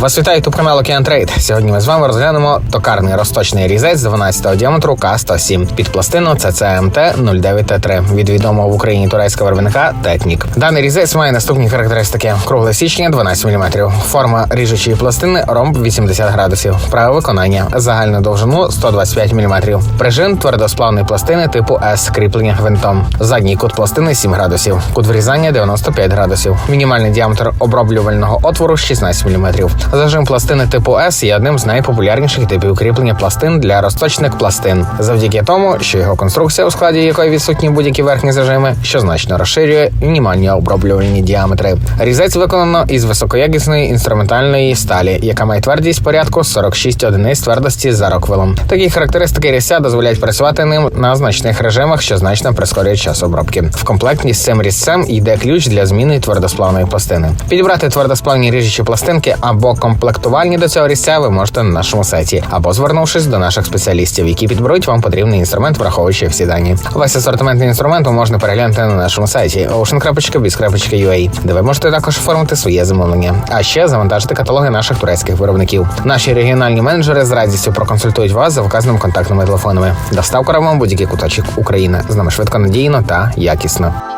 Вас вітає канал Океан Трейд. Сьогодні ми з вами розглянемо токарний розточний різець 12 діаметру К107 під пластину ЦЦМТ 09Т3 від відомого в Україні турецького виробника Технік. Даний різець має наступні характеристики: кругле січення 12 мм, форма ріжучої пластини ромб 80 градусів, праве виконання, загальну довжину 125 мм, прижим твердосплавної пластини типу С, кріплення гвинтом, задній кут пластини 7 градусів, кут врізання 95 градусів, мінімальний діаметр оброблювального отвору 16 мм. Зажим пластини типу С є одним з найпопулярніших типів кріплення пластин для розточних пластин, завдяки тому, що його конструкція, у складі якої відсутні будь-які верхні зажими, що значно розширює мінімальні оброблювальні діаметри. Різець виконано із високоякісної інструментальної сталі, яка має твердість порядку 46 одиниць твердості за роквелом. Такі характеристики різця дозволяють працювати ним на значних режимах, що значно прискорює час обробки. В комплекті з цим різцем йде ключ для зміни твердосплавної пластини. Підібрати твердосплавні ріжучі пластинки або комплектувальні до цього різця ви можете на нашому сайті, або звернувшись до наших спеціалістів, які підберуть вам потрібний інструмент, враховуючи всі дані. Весь асортиментний інструмент ви можете переглянути на нашому сайті ocean.biz.ua, де ви можете також оформити своє замовлення, а ще завантажити каталоги наших турецьких виробників. Наші регіональні менеджери з радістю проконсультують вас за вказаними контактними телефонами. Доставка вам будь-який куточок України з нами швидко надійно та якісно.